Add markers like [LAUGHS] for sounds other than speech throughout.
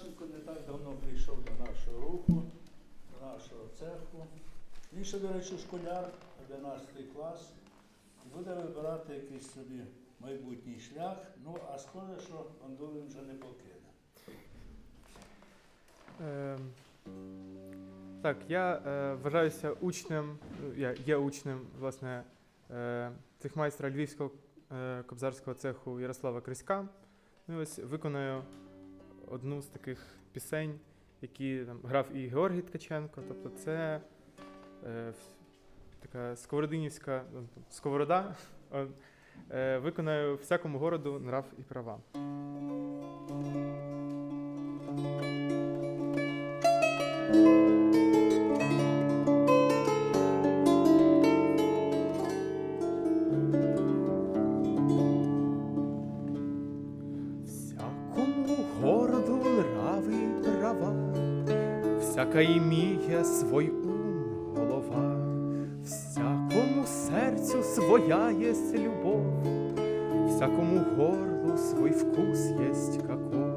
Захарченко не так давно прийшов до нашого руху, до нашого цеху. Він ще, до речі, школяр, 11 клас, буде вибирати якийсь собі майбутній шлях. Ну, а схоже, що Андулин вже не покине. Е, так, я е, вважаюся учнем, я є учнем, власне, е, цехмайстра Львівського е, кобзарського цеху Ярослава Криська. Ну, ось виконую одну з таких пісень, які там грав і Георгій Ткаченко. Тобто це е, така сковородинівська ну, сковорода. [LAUGHS] Е, виконаю всякому городу нрав і права. Іміє свой ум голова, всякому серцю своя єсть любов, всякому горлу свой вкус єсть каков.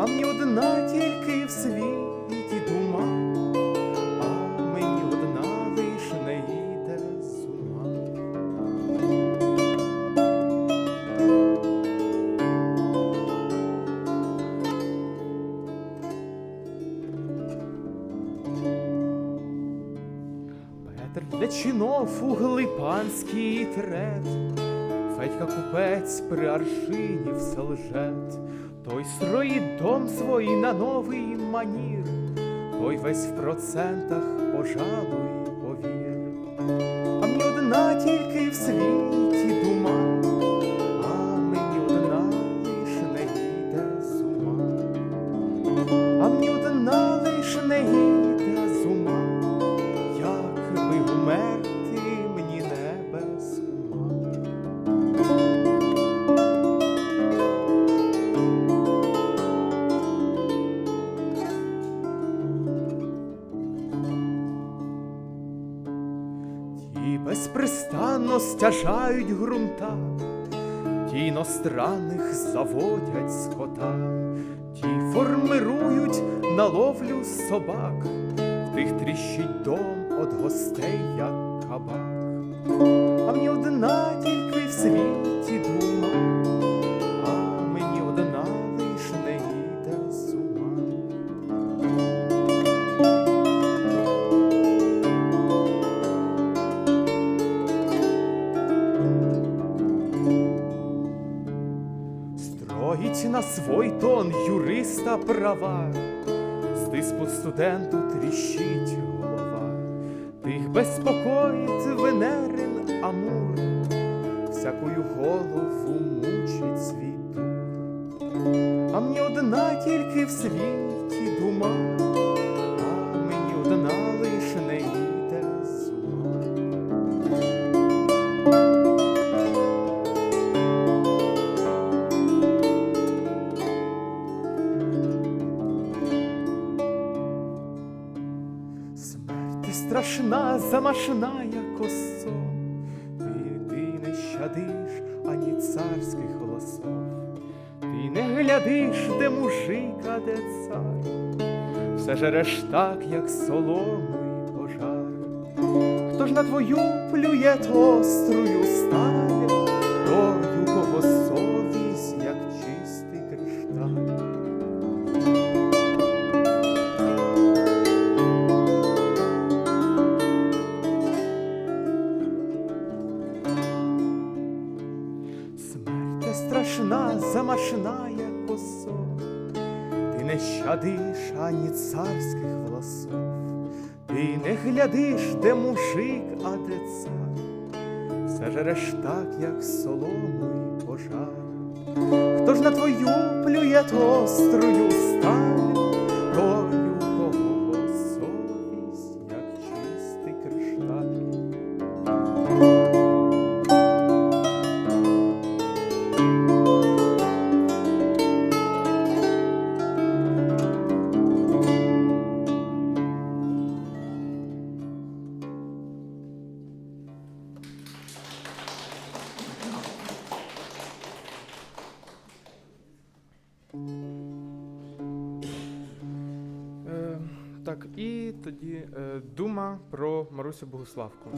А мені одна тільки в світі дума, Петр для чинов у глипанський трет, Федька купець при аршині все лжет, той строїть дом свій на новий манір, той весь в процентах пожалуй повір. А мені одна тільки в світі стяжають грунта, ті іностранних заводять скота, ті формирують на ловлю собак, в тих тріщить дом от гостей, як кабак. А мені одна тільки в світі тон юриста права, з диспут студенту тріщить голова, тих безпокоїть Венерин Амур, всякою голову мучить дур. А мені одна тільки в світі дума, а мені одна замашная косо, ти, ти не щадиш ані царських голосов, ти не глядиш, де мужик, а де цар, все жереш так, як солому й пожар. Хто ж на твою плює острую сталь, той, у ти не ані царських волосов, ти не глядиш, де мужик, а де цар, все жереш так, як солому й пожар. Хто ж на твою плює острую сталь, Так, і тоді е, дума про Марусю Богуславку.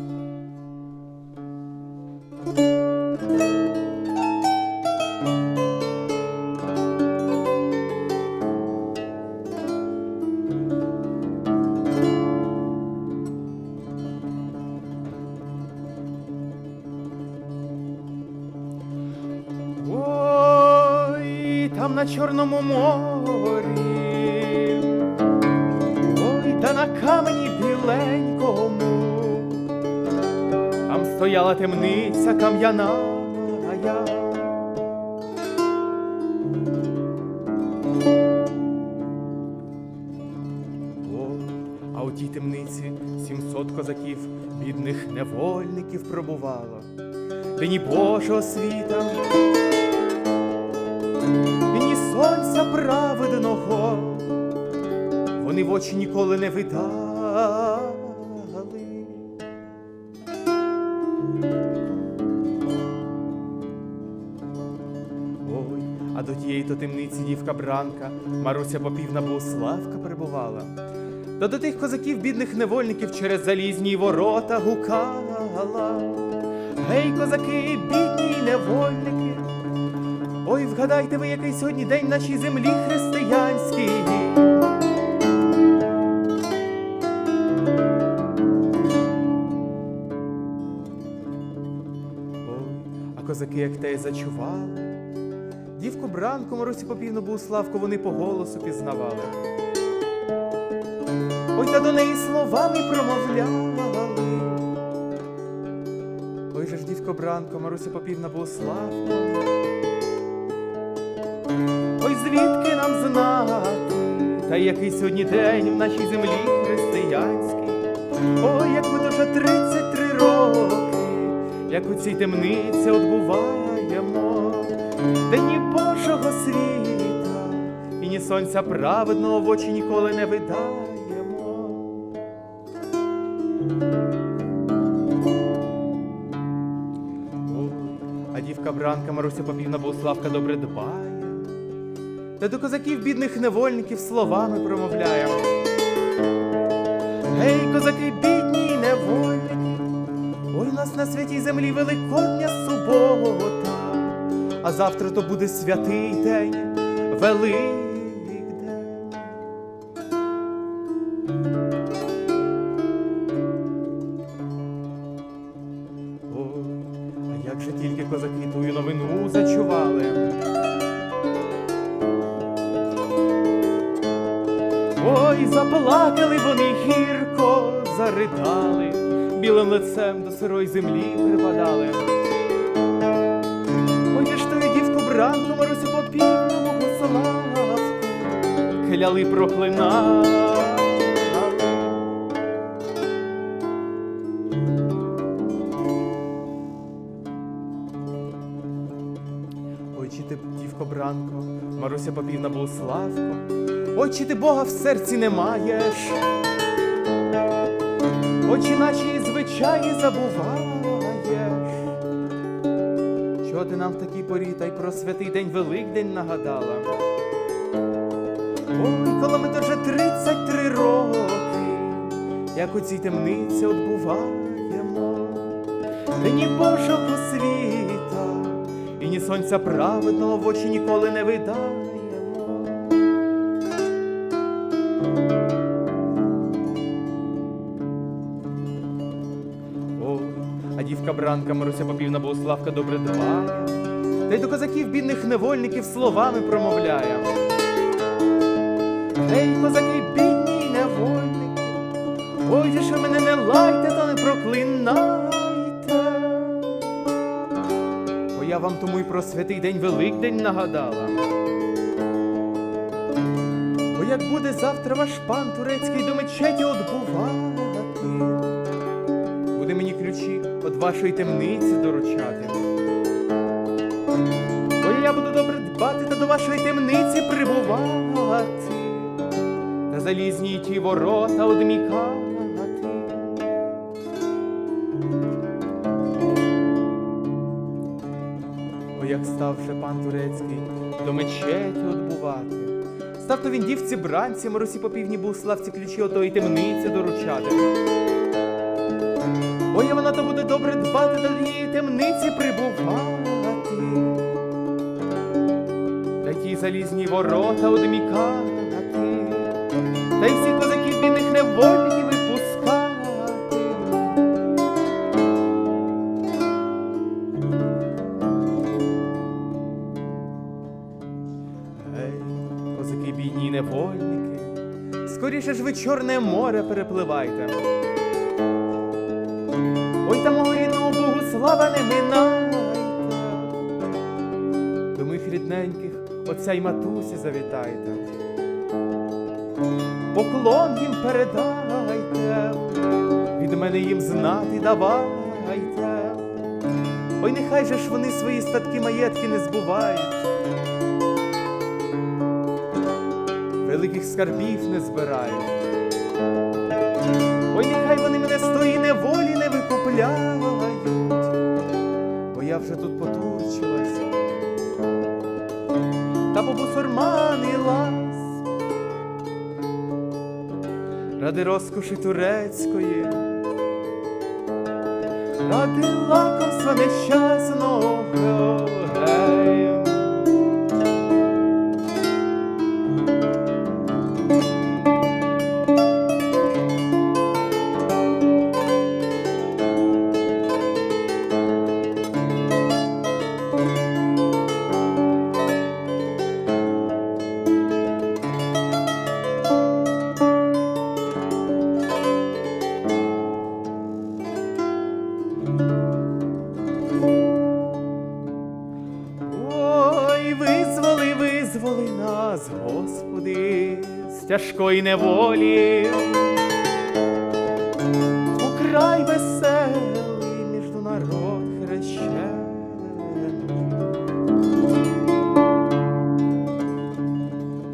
На Чорному морі. Стояла темниця кам'яна. а я. Ой, а у тій темниці сімсот козаків, бідних невольників пробувало. Де ні Божого світа, ні сонця праведного вони в очі ніколи не видали. Темниці дівка Бранка, Маруся Попівна Богославка перебувала. Та до тих козаків, бідних невольників, через залізні ворота гукала. Гей, козаки, бідні невольники, Ой, вгадайте ви, який сьогодні день нашій землі християнській. Ой, а козаки, як те зачували. Дівку бранку Марусі Попівну Богуславку вони по голосу пізнавали. Ой, та до неї словами промовляли. Ой же ж дівко бранко, Маруся Попівна Богуславка. Ой, звідки нам знати, та який сьогодні день в нашій землі християнській. Ой, як ми вже 33 роки, як у цій темниці отбуваємо, де світа, і ні сонця праведного в очі ніколи не видаємо. А дівка бранка Маруся Попівна Богославка добре дбає. Та до козаків бідних невольників словами промовляє. Гей, козаки, бідні невольники, ой, у нас на святій землі Великодня субота, а завтра то буде святий день, Великдень. Ой, а як же тільки козаки тую новину зачували. Ой, заплакали вони гірко, заридали, білим лицем до сирої землі припадали. Ой, я ж тою дівку бранку Марусю попівну Богославку, кляли проклинали. Ой, чи ти, дівко бранко, Маруся Попівна Богославко, Ой, чи ти Бога в серці не маєш, Ой, чи наші звичаї забуваєш, Чого ти нам в такій порі та й про святий день Великдень нагадала? Ой, коли вже 33 роки, як у цій темниці отбуваємо, де ні Божого світа, і ні сонця праведного в очі ніколи не видаємо. А дівка бранка Маруся Попівна Богославка добре дбає, та й до козаків бідних невольників словами промовляє. Гей, козаки, бідні невольники, ой, же ж мене не лайте, та не проклинайте. Бо я вам тому й про святий день Великдень нагадала. Бо як буде завтра ваш пан турецький до мечеті отбувати, буде мені ключі від вашої темниці доручати. Бо я буду добре дбати та до вашої темниці прибувати, та залізні ті ворота одмікати. О, як став вже пан турецький до мечеті отбувати, Став то він дівці бранці, моросі по півдні був славці ключі отої темниці доручати. Ой, вона то добре дбати до тієї темниці прибувати. Та ті залізні ворота одмікати, та й всіх козаків бідних невольників випускати. Гей, козаки бідні невольники, скоріше ж ви чорне море перепливайте. Слава не минайте. До моїх рідненьких отця й матусі завітайте. Поклон їм передайте, від мене їм знати давайте. Ой, нехай же ж вони свої статки маєтки не збувають. Великих скарбів не збирають. Ой, нехай вони мене з тої неволі не викупляють, вже тут потучилась, та побусурманилась. Ради розкоші турецької, ради лакомства нещасного. Гей. Тяжкої неволі. Украй веселий між народ хрещений.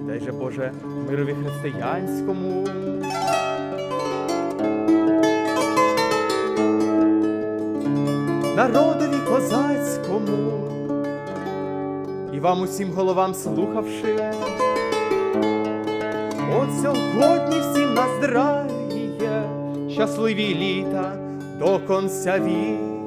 Дай же Боже мирові християнському. Народові козацькому і вам усім головам слухавши. Сьогодні всім на здравіє, щасливі літа до конця віку.